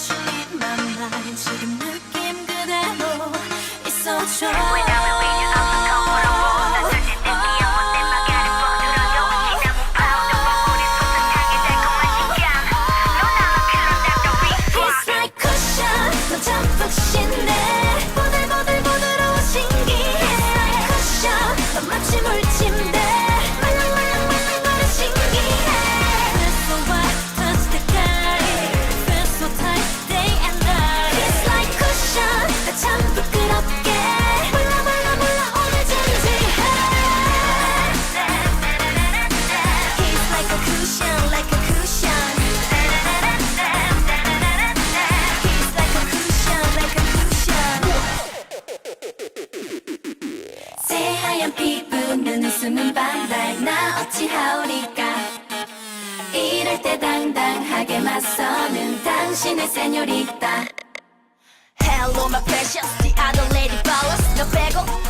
Can't you read my mind 지금 느낌 그대로 있어줘 새하얀 피부 눈은 숨은 반달. 나 어찌 하오리까? 이럴 때 당당하게 맞서는 당신의 세뇨리따 Hello my precious. The other lady flowers 너 빼고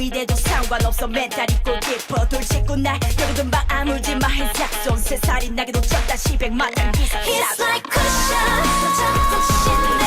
이 돼도 상관없어 멘탈이 꼭 깊어 돌직구 날 그래도 금방 아물지 마 해삭손 세 살이 나게도 쳤다 시백마당 기사 It's like cushion